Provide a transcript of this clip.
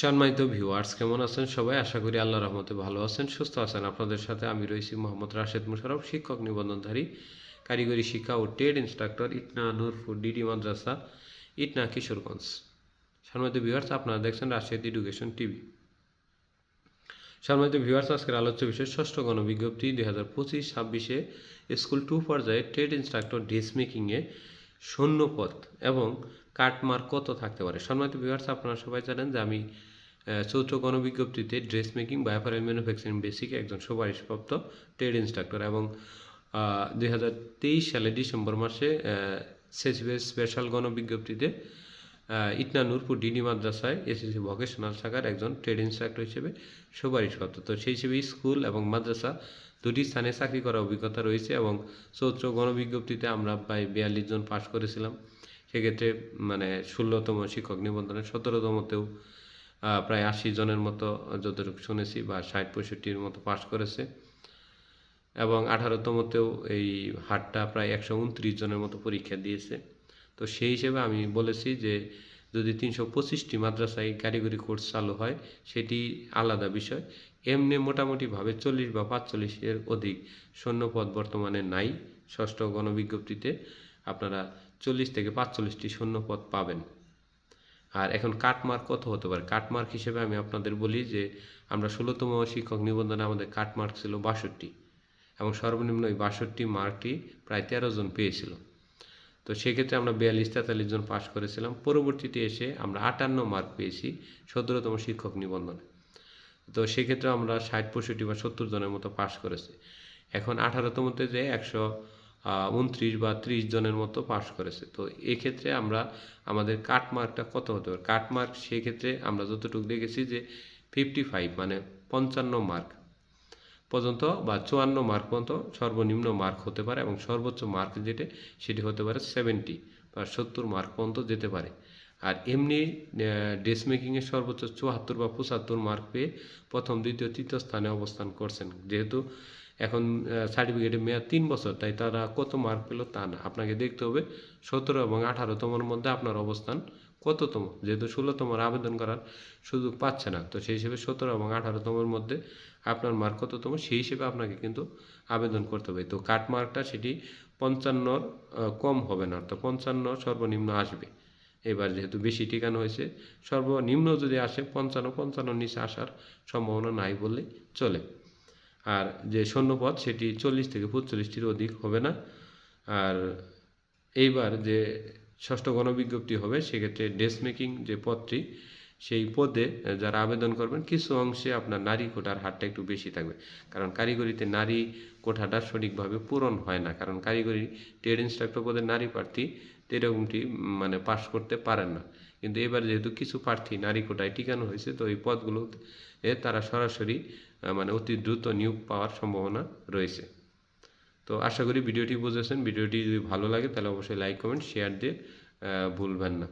সম্মানিত ভিউয়ার্স কেমন আছেন সবাই? আশা করি আল্লাহ রহমতে ভালো আছেন, সুস্থ আছেন। আপনাদের সাথে আমি রয়েছি মোহাম্মদ রাশেদ মুশারফ শিক্ষক নিবন্ধনধারী, কারিগরি শিক্ষা ও trade instructor Itna Nurpur, DD মাদ্রাসা, ইটনা কিশোরগঞ্জ। সম্মানিত ভিউয়ার্স আপনারা দেখছেন রাশেদ এডুকেশন টিভি। সম্মানিত ভিউয়ার্স আজকের আলোচ্য বিষয়, ষষ্ঠ গণবিজ্ঞপ্তি দুই হাজার পঁচিশ, ছাব্বিশে স্কুল টু পর্যায়ে ট্রেড ইনস্ট্রাক্টর ড্রেস মেকিংয়ে শূন্য পদ এবং কাটমার্ক কত থাকতে পারে? সম্মানিত ভিউয়ার্স আপনারা সবাই জানেন যে আমি চৌথ গণবিজ্ঞপ্তিতে ড্রেস মেকিং বা অ্যাপারেল ম্যানুফ্যাকচারিং বেসিক একজন সুপারিশপ্রাপ্ত ট্রেড ইনস্ট্রাক্টর এবং দুই হাজার তেইশ সালে ডিসেম্বর মাসে সেসিবে স্পেশাল গণবিজ্ঞপ্তিতে ইটনা নূরপুর ডিডি মাদ্রাসায় এসএসসি ভোকেশনাল শাখার একজন ট্রেড ইনস্ট্রাক্টর হিসেবে সুপারিশপ্রাপ্ত। তো সেই হিসেবে স্কুল এবং মাদ্রাসা দুটি স্থানে চাকরি করার অভিজ্ঞতা রয়েছে এবং চৌত্র গণবিজ্ঞপ্তিতে আমরা প্রায় বিয়াল্লিশ জন পাশ করেছিলাম। সেক্ষেত্রে মানে ষোলোতম শিক্ষক নিবন্ধনে সতেরোতমতেও প্রায় আশি জনের মতো যতটুকু শুনেছি বা ষাট পঁয়ষট্টির মতো পাশ করেছে। এবং আঠারোতমতেও এই হারটা প্রায় একশো উনত্রিশ জনের মতো পরীক্ষা দিয়েছে। তো সেই হিসেবে আমি বলেছি যে, যদি তিনশো পঁচিশটি মাদ্রাসায় কারিগরি কোর্স চালু হয়, সেটি আলাদা বিষয়। এমনি মোটামুটিভাবে চল্লিশ বা পাঁচচল্লিশের অধিক শূন্যপদ বর্তমানে নাই ষষ্ঠ গণবিজ্ঞপ্তিতে। আপনারা চল্লিশ থেকে পাঁচচল্লিশটি শূন্যপদ পাবেন। আর এখন কাটমার্ক কত হতে পারে? কাটমার্ক হিসেবে আমি আপনাদের বলি যে, আমরা ষোলোতম শিক্ষক নিবন্ধনে আমাদের কাটমার্ক ছিল বাষট্টি এবং সর্বনিম্ন এই বাষট্টি মার্কটি প্রায় তেরো জন পেয়েছিল। তো সেক্ষেত্রে আমরা বিয়াল্লিশ, তেতাল্লিশ জন পাশ করেছিলাম। পরবর্তীতে এসে আমরা আটান্ন মার্ক পেয়েছি সতেরোতম শিক্ষক নিবন্ধনে। তো সেক্ষেত্রে আমরা ষাট, পঁয়ষট্টি বা সত্তর জনের মতো পাশ করেছি। এখন আঠারোতমতে যে একশো উনত্রিশ বা ত্রিশ জনের মতো পাশ করেছে। তো এক্ষেত্রে আমরা, আমাদের কাট মার্কটা কত হতে পারে? কাট মার্ক সেক্ষেত্রে আমরা যতটুকু দেখেছি যে ফিফটি ফাইভ মানে পঞ্চান্ন মার্ক পর্যন্ত বা চুয়ান্ন মার্ক পর্যন্ত সর্বনিম্ন মার্ক হতে পারে এবং সর্বোচ্চ মার্ক যেটা, সেটি হতে পারে সেভেন্টি বা সত্তর মার্ক পর্যন্ত যেতে পারে। আর এমনি ড্রেস মেকিংয়ে সর্বোচ্চ চুয়াত্তর বা পঁচাত্তর মার্ক পেয়ে প্রথম, দ্বিতীয়, তৃতীয় স্থানে অবস্থান করছেন। যেহেতু এখন সার্টিফিকেটের মেয়াদ তিন বছর, তাই তারা কত মার্ক পেল তা না। আপনাকে দেখতে হবে, সতেরো এবং আঠারোতমর মধ্যে আপনার অবস্থান কততম? যেহেতু ষোলোতমর আবেদন করার সুযোগ পাচ্ছে না, তো সেই হিসেবে সতেরো এবং আঠারোতমের মধ্যে আপনার মার্ক কততম, সেই হিসেবে আপনাকে কিন্তু আবেদন করতে হবে। তো কাট মার্কটা সেটি পঞ্চান্নর কম হবে না, অর্থাৎ পঞ্চান্ন সর্বনিম্ন আসবে। এবার যেহেতু বেশি ঠিকানো হয়েছে, সর্বনিম্ন যদি আসে, পঞ্চান্ন পঞ্চান্ন নিচে আসার সম্ভাবনা নাই বললেই চলে। আর যে শূন্যপদ সেটি চল্লিশ থেকে পঁচল্লিশটির অধিক হবে না। আর এইবার যে ষষ্ঠ গণবিজ্ঞপ্তি হবে, সেক্ষেত্রে ড্রেস মেকিং যে পদটি, সেই পদে যারা আবেদন করবেন, কিছু অংশে আপনার নারী কোটার হারটা একটু বেশি থাকবে। কারণ কারিগরিতে নারী কোঠাটা সঠিকভাবে পূরণ হয় না। কারণ কারিগরি ট্রেড ইনস্ট্রাক্টর পদে নারী প্রার্থী এরকমটি মানে পাশ করতে পারেন না। কিন্তু এবার যেহেতু কিছু প্রার্থী নারী কোটায় টিকানো হয়েছে, তো এই পদগুলো এ তারা সরাসরি মানে অতি দ্রুত নিয়োগ পাওয়ার সম্ভাবনা রয়েছে। তো আশা করি ভিডিওটি বুঝেছেন। ভিডিওটি যদি ভালো লাগে তাহলে অবশ্যই লাইক কমেন্ট শেয়ার দিয়ে ভুলবেন না।